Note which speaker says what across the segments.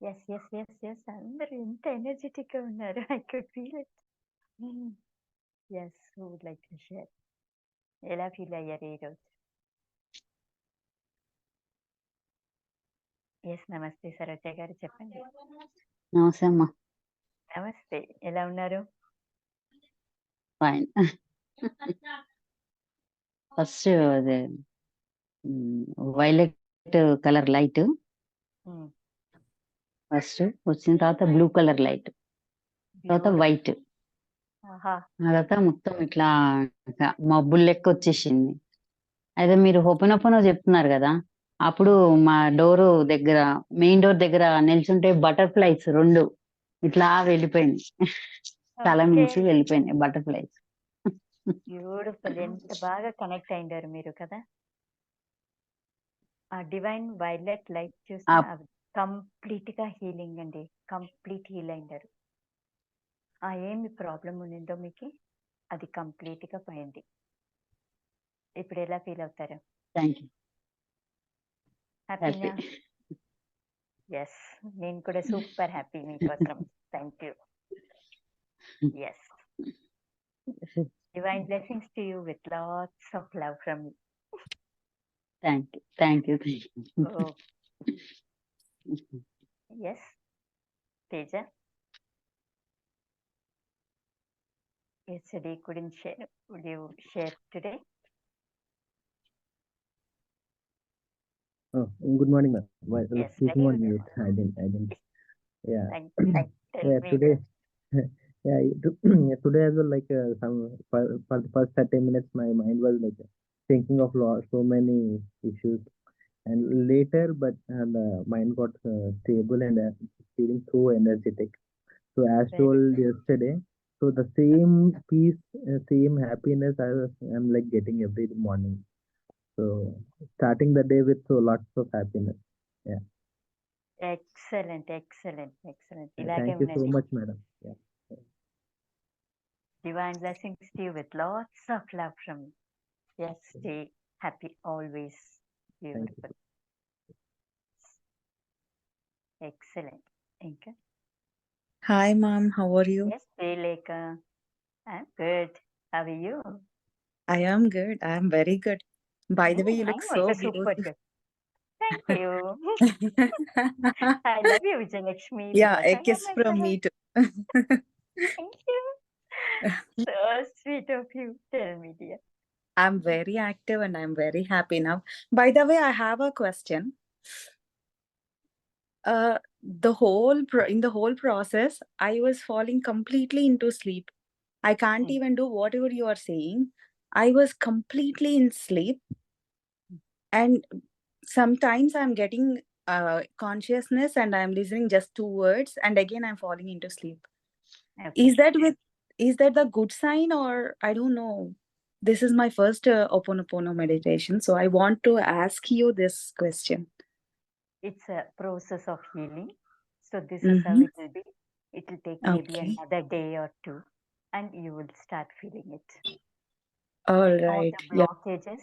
Speaker 1: Yes. Yes. Yes. Yes. అందరూ ఎంత ఎనర్జిటిక్‌గా ఉన్నారు. I could feel it. Hmm. Yes. Who would like to share? ఎలా ఫీల్ అయ్యారు ఈరోజు? యెస్. నమస్తే సరోజ గారు చెప్పండి.
Speaker 2: నమస్తే అమ్మా.
Speaker 1: నమస్తే. ఎలా ఉన్నారు?
Speaker 2: ఫైన్. ఫస్ట్ అదే హ్మ్. Violet colour light.
Speaker 1: హ్మ్.
Speaker 2: ఫస్ట్ వచ్చిన తర్వాత బ్లూ కలర్ లైట్. తర్వాత. వైట్. తర్వాత మొత్తం ఇట్లా మబ్బులు లెక్క వచ్చేసింది. అయితే మీరు హోపోనోపోనో చెప్తున్నారు గదా! అప్పుడు మా డోరు దగ్గర మెయిన్ డోర్ దగ్గర నిల్చుంటే బటర్‌ఫ్లైస్ 2 ఇట్లా వెళ్ళిపోయినాయి. తల. మించి వెళ్ళిపోయినాయి బటర్‌ఫ్లైస్.
Speaker 1: బ్యూటిఫుల్. ఎంత బాగా కనెక్ట్ అయ్యుండారు మీరు కదా! ఆ డివైన్ వైలెట్ లైట్! అది కంప్లీట్‌గా హీలింగ్ అండి. కంప్లీట్ హీల్ అయ్యుండారు. ఆ ఏమి ప్రాబ్లమ్ ఉండిందో మీకి, అది కంప్లీట్‌గా పోయింది. ఇప్పుడు ఎలా ఫీల్ అవుతారు?
Speaker 2: యూ.
Speaker 1: హ్యాపీనా? యెస్. నేను కూడా సూపర్ హ్యాపీ మీకోసం. Thank you. Yes. Divine blessings to you with lots of love from me.
Speaker 2: Thank you. Thank you. Thank you.
Speaker 1: Oh! yes, Teja. Yesterday couldn't share. Would you share today?
Speaker 3: Oh, good morning, ma'am. Well,
Speaker 1: yes, good
Speaker 3: morning. I didn't, I didn't. Yeah.
Speaker 1: Thank, thank,
Speaker 3: yeah, today. yeah, today as well. Like uh, some for, for the first thirty minutes, my mind was like thinking of so many issues And later, but uh, the mind got uh, stable and uh, feeling so energetic. So as
Speaker 1: Very
Speaker 3: told
Speaker 1: good.
Speaker 3: yesterday, so the same peace, uh, same happiness I was, I'm like getting every morning. So starting the day with so lots of happiness. Yeah.
Speaker 1: Excellent, excellent, excellent.
Speaker 3: Uh,
Speaker 1: ఇలాగే
Speaker 3: Thank you so
Speaker 1: ఉండండి.
Speaker 3: much, madam. Yeah.
Speaker 1: Divine blessings to you with lots of love from me. Yes, stay happy always.
Speaker 3: Thank you.
Speaker 1: Beautiful. Excellent. ఇంకా?
Speaker 4: Hi, mom. How are you?
Speaker 1: Yes, Srilekha. I'm good. How are you?
Speaker 4: I am good. I am very good. By the way, you oh, look
Speaker 1: I'm
Speaker 4: so
Speaker 1: also super
Speaker 4: beautiful.
Speaker 1: good. Thank you. I love you, Vijayalakshmi,
Speaker 4: yeah, a kiss from me too.
Speaker 1: Thank you. So sweet of you. Tell me, dear.
Speaker 4: I'm very active and I'm very happy now. By the way, I have a question. Uh, the whole pro- in the whole process, I was falling completely into sleep. I can't
Speaker 1: Mm.
Speaker 4: even do whatever you are saying. I was completely in sleep, and sometimes I'm getting uh, consciousness and I'm listening just two words, and again I'm falling into sleep.
Speaker 1: Okay.
Speaker 4: Is that with is that the good sign or I don't know? This is my first uh, Oponopono meditation, so I want to ask you this question.
Speaker 1: It's a process of healing. So this is how
Speaker 4: Mm-hmm.
Speaker 1: it will be. It will take maybe
Speaker 4: Okay.
Speaker 1: another day or two, and you will start feeling it.
Speaker 4: All right.
Speaker 1: All the
Speaker 4: Yeah.
Speaker 1: blockages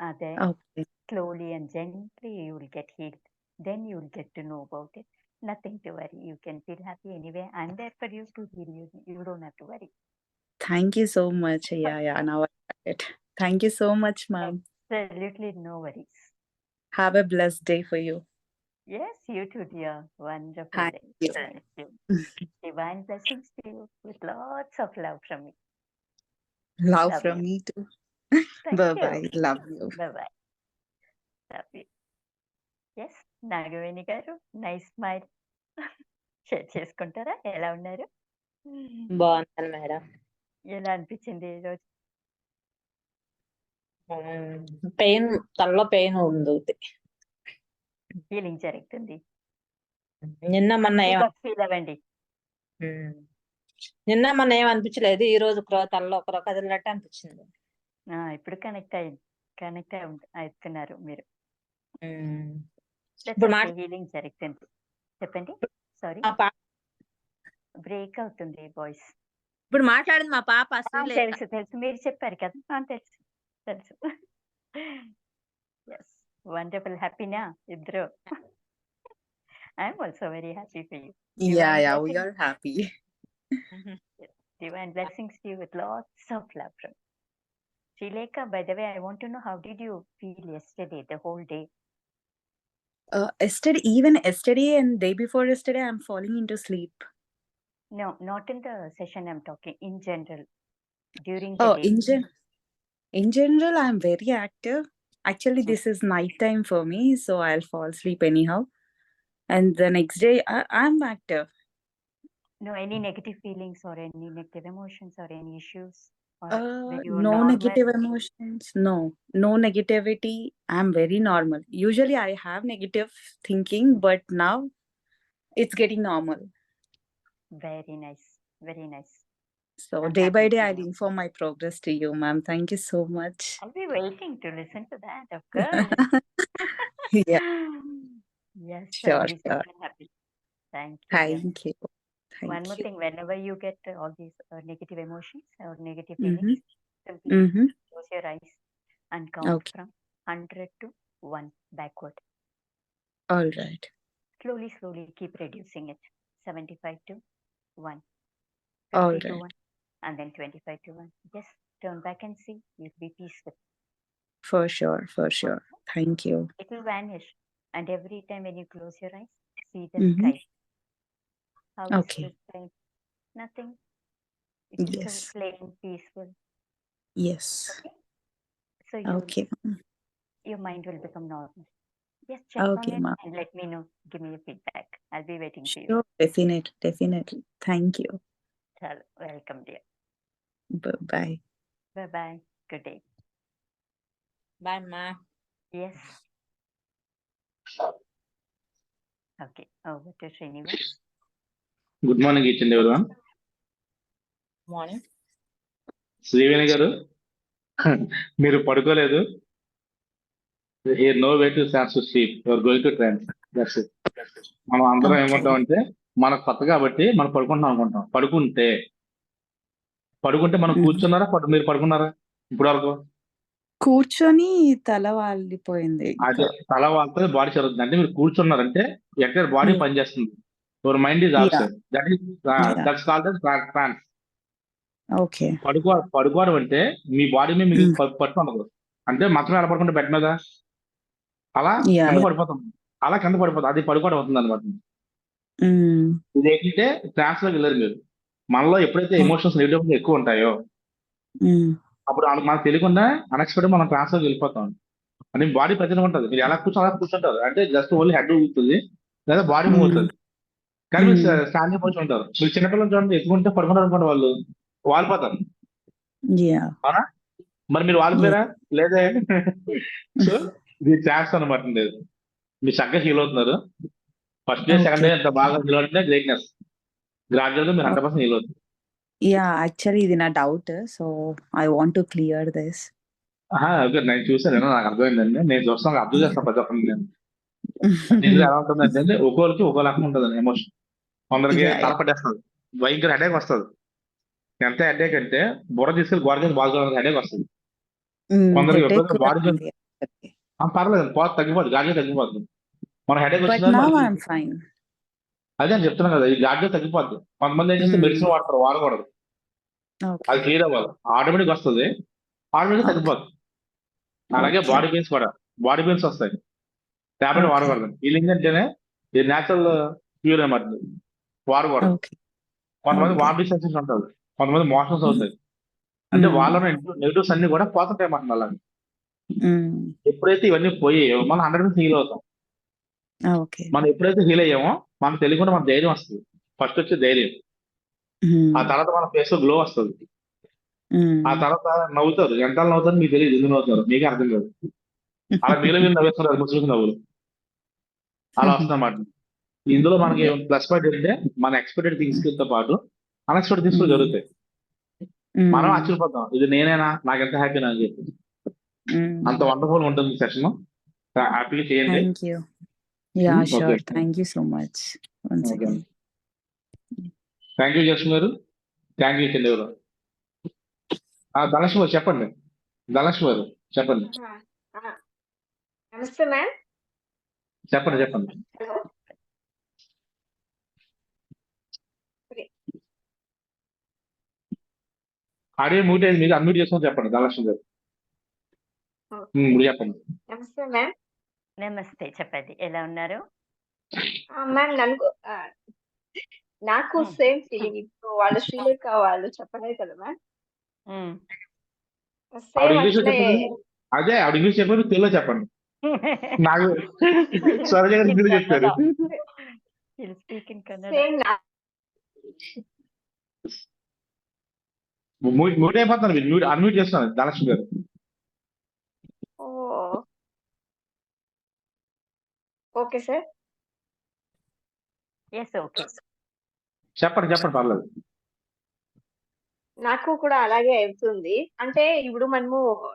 Speaker 1: are there.
Speaker 4: Okay.
Speaker 1: Slowly and gently, you will get healed. Then you will get to know about it. Nothing to worry. You can feel happy anyway. I'm there for you to heal you. You don't have to worry.
Speaker 4: Thank you so much. Yeah, yeah. Now I got it. Thank you so much, ma'am.
Speaker 1: Absolutely no worries.
Speaker 4: Have a blessed day for you.
Speaker 1: Yes, you too, dear. Wonderful
Speaker 4: Thank
Speaker 1: day.
Speaker 4: you.
Speaker 1: Thank you. Divine blessings to you with lots of love from me.
Speaker 4: Love
Speaker 1: Love
Speaker 4: from
Speaker 1: you.
Speaker 4: me too.
Speaker 1: Thank
Speaker 4: Bye
Speaker 1: you.
Speaker 4: bye. Love you.
Speaker 1: Bye bye. Love you. Yes Nagaveni garu nice smile share చేసుకుంటారా ఎలా ఉన్నారు
Speaker 5: బాగున్నాను madam
Speaker 1: ఎలా అనిపించింది ఈరోజు
Speaker 5: pain తలలో pain ఉంది
Speaker 1: feeling జరుగుతుంది
Speaker 5: నిన్న మొన్న
Speaker 1: ఫీల్ అవ్వండి.
Speaker 5: నిన్న మొన్న ఏం అనిపించలేదు ఈ రోజు క్రో- తలలో ఒక కదిలినట్టు అనిపించింది.
Speaker 1: ఆ, ఇప్పుడు కనెక్ట్ అయ్యి కనెక్ట్ అవుతున్నారు మీరు.
Speaker 5: ఇప్పుడు
Speaker 1: హీలింగ్ జరుగుతుంది చెప్పండి. సారీ బ్రేక్ అవుతుంది వాయిస్
Speaker 5: ఇప్పుడు మాట్లాడింది మా పాప శ్రీలేఖ
Speaker 1: తెలుసు తెలుసు మీరు చెప్పారు కదా ఆ, తెలుసు తెలుసు ఎస్ వండర్ఫుల్ హ్యాపీనా ఇద్దరు I'm also very happy for you.
Speaker 4: Yeah,
Speaker 1: Divine
Speaker 4: yeah, we
Speaker 1: blessings,
Speaker 4: are happy.
Speaker 1: divine blessings to you with lots of love from Srilekha. By the way, I want to know how did you feel yesterday, the whole day?
Speaker 4: Uh, yesterday, even yesterday and day before yesterday, I'm falling into sleep.
Speaker 1: No, not in the session I'm talking, in general, during the
Speaker 4: Oh,
Speaker 1: day.
Speaker 4: in gen in general, I'm very active. Actually, this is night time for me, so I'll fall asleep anyhow. And the next day, I, I'm active.
Speaker 1: No, any negative feelings or any negative emotions or any issues? Or
Speaker 4: Uh,
Speaker 1: you
Speaker 4: no
Speaker 1: normal?
Speaker 4: negative emotions. No, no negativity. I'm very normal. Usually, I have negative thinking, but now it's getting normal.
Speaker 1: Very nice, very nice.
Speaker 4: So
Speaker 1: I'm
Speaker 4: day by day, I'll inform my progress to you, ma'am. Thank you so much.
Speaker 1: I'll be waiting to listen to that, of course.
Speaker 4: yeah,
Speaker 1: Yes,
Speaker 4: sure, sure.
Speaker 1: happy. Thank you.
Speaker 4: Thank you.
Speaker 1: One
Speaker 4: Thank
Speaker 1: more
Speaker 4: you.
Speaker 1: thing, whenever you get all these uh, negative emotions or negative
Speaker 4: Mm-hmm.
Speaker 1: feelings, simply
Speaker 4: Mm-hmm.
Speaker 1: close your eyes and count
Speaker 4: Okay.
Speaker 1: from 100 to 1 backward.
Speaker 4: All right.
Speaker 1: Slowly, slowly keep reducing it. 75 to 1,
Speaker 4: All
Speaker 1: 50 to 1, and then 25 to 1. Just turn back and see. You'll be peaceful.
Speaker 4: For sure. For sure. Thank you.
Speaker 1: It will vanish. And every time when you close your eyes, see the
Speaker 4: Mm-hmm.
Speaker 1: sky. How is
Speaker 4: Okay.
Speaker 1: the sky? Nothing. It's
Speaker 4: Yes.
Speaker 1: plain, peaceful.
Speaker 4: Yes.
Speaker 1: Okay. So you
Speaker 4: Okay.
Speaker 1: your mind will become normal. Just check on
Speaker 4: Okay,
Speaker 1: it
Speaker 4: ma'am.
Speaker 1: and let me know. Give me your feedback. I'll be waiting for you.
Speaker 4: Sure. Definitely. Definitely. Thank you.
Speaker 1: Chalo, welcome, dear.
Speaker 4: Bye bye.
Speaker 1: Bye bye. Good day.
Speaker 5: Bye అమ్మా
Speaker 1: Yes. Okay. Over to Srinivas.
Speaker 6: Good morning ఇచ్చింది ఎవరు
Speaker 5: morning
Speaker 6: Sriveni garu మీరు పడుకోలేదు no way to to sleep your going to train that's మనం అందరం
Speaker 4: Okay.
Speaker 6: ఏమంటామంటే మనకు కొత్త కాబట్టి మనం పడుకుంటాం అనుకుంటాం. పడుకుంటే. పడుకుంటే మనం
Speaker 4: Mhm.
Speaker 6: కూర్చున్నారా? పడు మీరు పడుకున్నారా? ఇప్పుడు వరకు
Speaker 4: కూర్చొని తల వాలిపోయింది.
Speaker 6: అదే తల వాళ్ళతో బాడీ చదువుతుంది. అంటే మీరు కూర్చున్నారంటే ఎక్కడ బాడీ
Speaker 4: Yeah.
Speaker 6: పనిచేస్తుంది your
Speaker 4: mind
Speaker 6: is. Also that
Speaker 4: is.
Speaker 6: That's called trance
Speaker 4: okay
Speaker 6: పడుకో పడుకోవడం అంటే మీ బాడీ మీద మీకు
Speaker 4: Mm.
Speaker 6: ప- పట్టు ఉండదు. అంటే మొత్తం ఎలా పడుకుంటే బెడ్ మీద? అలా కింద. పడిపోతాం. అలా కింద పడిపోతాం. అది పడుకోవడం అవుతుంది అనమాట. ఇది ఏంటంటే ట్రాన్స్లోకి వెళ్ళారు మీరు. మనలో ఎప్పుడైతే. ఎమోషన్స్ నెగిటివ్ ఎక్కువ ఉంటాయో. అప్పుడు అన- మనకు తెలియకుండా అన్ఎక్స్పెక్టెడ్ మనం ట్రాన్స్లోకి వెళ్ళిపోతాం. అంటే బాడీ ప్రతిగా ఉంటుంది. మీరు ఎలా కూర్చో అలా కూర్చుంటారు. అంటే జస్ట్ ఓన్లీ హెడ్ ఊగుతుంది లేదా బాడీ మూవ్. అవుతుంది. కానీ మీరు. స్టాండింగ్ పొజిషన్ ఉంటారు. మీరు చిన్నపిల్లలు చూడండి ఎక్కువ పడుకున్నారు అనుకోండి వాళ్ళు. వాలిపోతారు. అవునా? మరి మీరు వాలిపోయారా? లేదే సో ఇది ఛాన్స్ అనమాట లేదు మీరు చక్కగా హీల్ అవుతున్నారు. First day second
Speaker 4: day.
Speaker 6: ఎంత బాగా హీల్ అవుతుంటే గ్రేట్నెస్ గ్రాడ్యువల్గా మీరు హండ్రెడ్ పర్సెంట్ హీల్ అవుతుంది
Speaker 4: యా యాక్చువల్లీ ఇది నా doubt so I want to clear
Speaker 6: this okay నేను చూసాను నేను, నాకు అర్థమైందండి. నేను చూస్తాను అబ్జర్వ్ చేస్తాను ప్రతి ఒక్కరిని నేను. నిజంగా ఎలా ఉంటుంది అంటే ఒక్కొక్కరికి ఒక్కో రకం ఉంటుంది ఎమోషన్ కొందరికి
Speaker 4: Yeah, yeah.
Speaker 6: తల పట్టేస్తుంది. భయంకర హెడేక్ వస్తుంది. ఎంత హెడేక్ అంటే బుర్ర తీసుకెళ్ళి గోడ కింద బాగా హెడేక్ వస్తుంది. కొందరికి బాడీ పర్లేదు పోత తగ్గిపోతుంది గాడిలో తగ్గిపోతుంది మన హెడేక్ వచ్చిందని అదే అని చెప్తున్నాను కదా ఈ గాడిలో తగ్గిపోద్ది. కొంతమంది ఏం చేస్తే
Speaker 4: Mm.
Speaker 6: మెడిసిన్ వాడతారు వాడకూడదు. అది క్లియర్ అవ్వాలి. ఆటోమేటిక్ వస్తుంది. Automatic
Speaker 4: Okay.
Speaker 6: తగ్గిపోతుంది అలాగే. బాడీ పెయిన్స్ కూడా బాడీ పెయిన్స్ వస్తాయి.
Speaker 4: Okay.
Speaker 6: వాడకూడదు. హీలింగ్ అంటేనే ఇది నేచురల్ క్యూర్ అనమాట. వాడకూడదు. కొంతమంది. వామిటింగ్ సెన్సేషన్ ఉంటుంది కొంతమంది మోషన్స్ అవుతాయి. అంటే
Speaker 4: Mm.
Speaker 6: వాళ్ళలో నెగిటివ్స్ అన్ని కూడా పోతుంటాయి అన్నమాట అలాగే ఎప్పుడైతే ఇవన్నీ పోయాయో మనం హండ్రెడ్ పర్సెంట్ హీల్ అవుతాం.
Speaker 4: ఓకే.
Speaker 6: మనం ఎప్పుడైతే హీల్ అయ్యామో మనకు తెలియకుండా మన ధైర్యం వస్తుంది. ఫస్ట్ వచ్చే ధైర్యం. ఆ తర్వాత మన ఫేస్లో గ్లో వస్తుంది. ఆ తర్వాత నవ్వుతారు. ఎంతలు నవ్వుతారు మీకు తెలియదు ఎందుకు నవ్వుతారు? మీకే అర్థం కాదు. అలా మీలో మీరు నవ్వేస్తున్నారు ముసుగు నవ్వులు. అలా వస్తుంది అన్నమాట. ఇందులో మనకి ప్లస్ పాయింట్ ఏంటంటే మన ఎక్స్పెక్టెడ్ థింగ్స్తో పాటు అన్ఎక్స్పెక్టెడ్ థింగ్స్ కూడా జరుగుతాయి. మనం ఆశ్చర్యపోతాం. ఇది నేనేనా? నాకు ఎంత హ్యాపీనా అని చెప్పి. అంత వండర్ఫుల్ ఉంటుంది సెషన్. హ్యాపీగా చేయండి.
Speaker 4: Thank you
Speaker 6: ya
Speaker 4: sure
Speaker 6: thank
Speaker 4: you so much once again
Speaker 6: thank
Speaker 4: you
Speaker 6: just garu thank you చెంది గారు ఆ గణేష్ గారు చెప్పండి. గణేష్ గారు చెప్పండి.
Speaker 7: నమస్తే మ్యామ్.
Speaker 6: చెప్పండి చెప్పండి. ఆడియో మ్యూట్ అయింది మీరు అన్మ్యూట్ చేసుకొని చెప్పండి. ధనలక్ష్మి గారు
Speaker 7: నమస్తే మ్యామ్.
Speaker 1: నమస్తే చెప్పండి. ఎలా ఉన్నారు?
Speaker 7: మ్యామ్ నాకు
Speaker 1: Hmm.
Speaker 7: Same feeling. ఇప్పుడు వాళ్ళు శ్రీలేఖ వాళ్ళు చెప్పలేదు కదా మ్యామ్?
Speaker 6: అదే ఆవిడ ఇంగ్లీష్ చెప్పండి తెలుగులో చెప్పండి. నాకు సరోజ గారు
Speaker 1: Kannada.
Speaker 7: సేమ్
Speaker 6: మ్యూట్ అయిపోతున్నారు మీరు. మ్యూట్ అన్మ్యూట్ చేస్తున్నారు. Dhanalakshmi
Speaker 7: garu. Okay sir.
Speaker 1: Yes, okay.
Speaker 6: చెప్పండి చెప్పండి పర్లేదు.
Speaker 7: నాకు కూడా అలాగే అవుతుంది. అంటే ఇప్పుడు మనము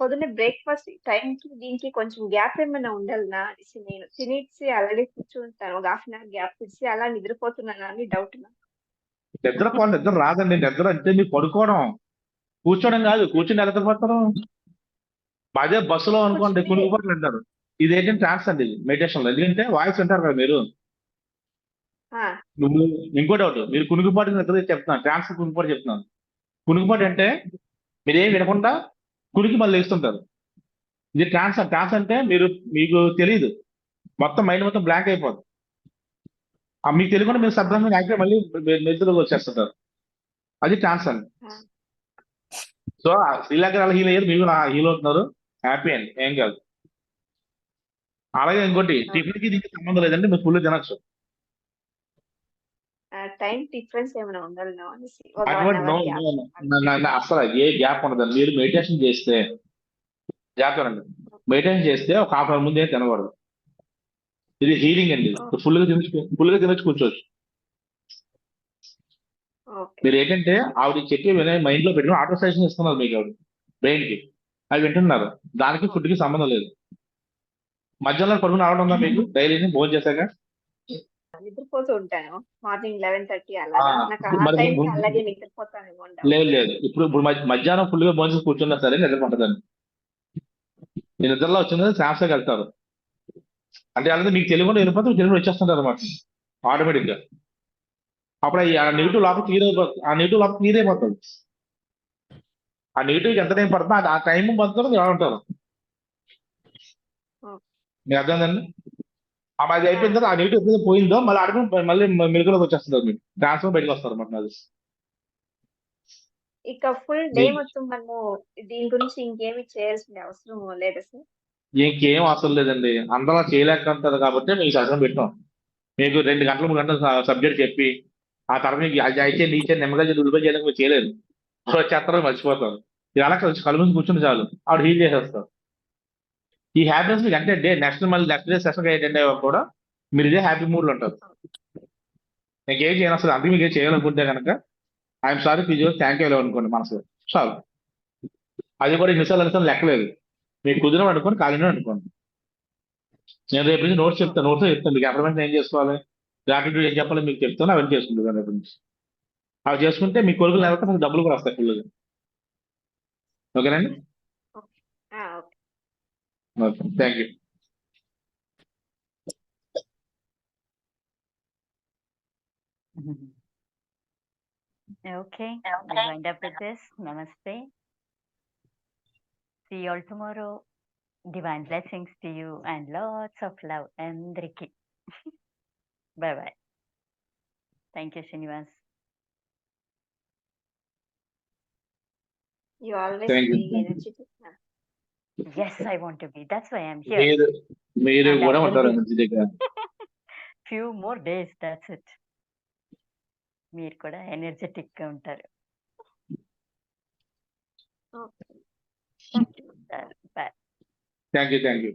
Speaker 7: పొద్దున్నే బ్రేక్ఫాస్ట్ టైంకి దీనికి కొంచెం గ్యాప్ ఏమైనా ఉండాలనా అనేసి నేను తినేసి అలాగే కూర్చుంటాను. ఒక హాఫ్ అన్ అవర్ గ్యాప్ ఇచ్చి అలా నిద్రపోతున్నాను అని డౌట్
Speaker 6: నిద్ర పోవాలి నిద్ర రాదండి. నిద్ర అంటే మీరు పడుకోవడం. కూర్చోవడం కాదు కూర్చుని నిద్రపోతారు? అదే బస్సులో అనుకోండి
Speaker 7: కూర్చుని-
Speaker 6: కునుకుపాట్లు అంటారు ఇది ఏంటంటే ట్రాన్స్ అండి. మెడిటేషన్లో. ఎందుకంటే వాయిస్ వింటారు కదా మీరు. నువ్వు ఇంకో డౌట్ మీరు కునుకుపాటు నిద్ర చెప్తున్నాను ట్రాన్స్ కునుకుపాటు చెప్తున్నాను. కునుకుపాటు అంటే మీరు ఏం వినకుండా కునికి మళ్ళీ లేస్తుంటారు. ఇది ట్రాన్స్ ట్రాన్స్ అంటే మీరు మీకు తెలియదు మొత్తం మైండ్ మొత్తం బ్లాంక్ అయిపోతుంది ఆ మీకు తెలియకుండా మీరు శబ్దంగా యాక్టివ్ మళ్ళీ నిద్రలోకి వచ్చేస్తుంటారు. అది ట్రాన్స్ అండి. సో శ్రీలంక అలా హీల్ అయ్యారు. మీరు హీల్ అవుతున్నారు. హ్యాపీ అండి. ఏం కాదు. అలాగే ఇంకోటి టిఫిన్కి దీనికి సంబంధం లేదండి మీరు ఫుల్ తినచ్చు.
Speaker 7: టైం డిఫరెన్స్ ఏమైనా
Speaker 6: అసలు ఏ గ్యాప్ ఉండదు. మీరు మెడిటేషన్ చేస్తే జాగ్రత్త మెడిటేషన్ చేస్తే ఒక హాఫ్ అవర్ ముందే తినకూడదు. ఇది హీలింగ్ అండి. ఫుల్గా తినచ్చు ఫుల్గా తినచ్చు కూర్చోవచ్చు. మీరు ఏంటంటే ఆవిడ చెప్పి మైండ్లో పెట్టుకుని ఆటో సజెషన్ ఇస్తున్నారు మీకు ఆవిడ బ్రెయిన్కి అవి వింటున్నారు. దానికి ఫుడ్కి సంబంధం లేదు. మధ్యాహ్నం పడుకుని రావడం ఉందా మీకు? డైలీ భోజనం చేశాక?
Speaker 7: నిద్రపోతూ ఉంటాను. మార్నింగ్ లెవెన్ థర్టీ అలా. అలాగే
Speaker 6: లేదు లేదు. ఇప్పుడు ఇప్పుడు మధ్య- మధ్యాహ్నం ఫుల్గా భోజనం కూర్చున్నా సరే నిద్ర పట్టదండి ఈ నిద్రలో వచ్చింది శ్వాసకి వెళ్తారు అంటే అలాగే మీకు తెలియకుండా వెళ్ళిపోతే తెలియకుండా వచ్చేస్తుంటారు అనమాట ఆటోమేటిక్గా అప్పుడు ఆ నెగిటివ్ లోపల క్లియర్ అయిపోతుంది ఆ నెగిటివ్ లోపల క్లియర్ అయిపోతుంది. ఆ నెగిటివ్ ఎంత టైం పడుతుందో ఆ టైం పడుతుందో ఉంటారు మీకు అర్థమైందండి అది అయిపోయిన తర్వాత ఆ నెగిటివ్ ఎప్పుడైతే పోయిందో మళ్ళీ ఆడుకుని మళ్ళీ మెరుగులోకి వచ్చేస్తుంటారు మీరు. ట్రాన్స్ఫర్ బయటకు వస్తారు అనమాట అది
Speaker 7: ఇక ఫుల్ డే మొత్తం మనము దీని గురించి ఇంకేమి చేయాల్సిన అవసరం లేదా సార్?
Speaker 6: ఇంకేం అవసరం లేదండి. అందరూ చేయలేకపోతారు కాబట్టి మీకు సగం పెట్టాం. మీకు రెండు గంటలు మూడు గంటలు సబ్జెక్ట్ చెప్పి ఆ తర్వాత మీకు అది అయితే నీచే నెమ్మదిగా చేసి ఉల్లిపాయ చేయడానికి మీరు చేయలేదు సో వచ్చేస్తారు మర్చిపోతారు. ఇది అలా కలిసి ముందు కూర్చుని చాలు. ఆవిడ హీల్ చేసేస్తారు. ఈ హ్యాపీనెస్ మీకు అంటే డే నెక్స్ట్ మళ్ళీ నెక్స్ట్ డే సెషన్ అటెండ్ అయ్యాక కూడా మీరు ఇదే హ్యాపీ మూడ్లో ఉంటారు. మీకు ఏం చేయను అసలు అందుకే మీకు ఏం చేయాలనుకుంటే కనుక I'm sorry physio thank you అనుకోండి మనసు చాలు. అది కూడా ఇన్నిసార్లు అనుకోని లెక్కలేదు. మీకు కుదిరం అనుకోండి ఖాళీనే అనుకోండి. నేను రేపు నుంచి నోట్స్ చెప్తాను నోట్స్ చెప్తాను మీకు అప్రమెంట్ ఏం చేసుకోవాలి? గ్రాటిట్యూడ్ ఏం చెప్పాలి మీకు చెప్తాను అవన్నీ చేసుకుంటాను రేపు నుంచి. అవి చేసుకుంటే మీ కొడుకులు లేకపోతే డబ్బులు కూడా వస్తాయి ఫుల్గా ఓకేనండి? Okay, thank you.
Speaker 1: Okay, we wind up with this. Namaste. See you all tomorrow. Divine blessings to you and lots of love and Riki. bye bye. Thank you, Srinivas.
Speaker 7: You always
Speaker 6: Thank be
Speaker 7: you. energetic
Speaker 1: Yes, I want to be. That's why I'm here.
Speaker 6: మీరు మీరు
Speaker 1: And I
Speaker 6: కూడా
Speaker 1: will
Speaker 6: ఉంటారు
Speaker 1: be.
Speaker 6: మంచి దగ్గర
Speaker 1: Few more days, that's it. మీరు కూడా energetic గా ఉంటారు
Speaker 7: okay thank you
Speaker 1: bye
Speaker 6: thank you thank you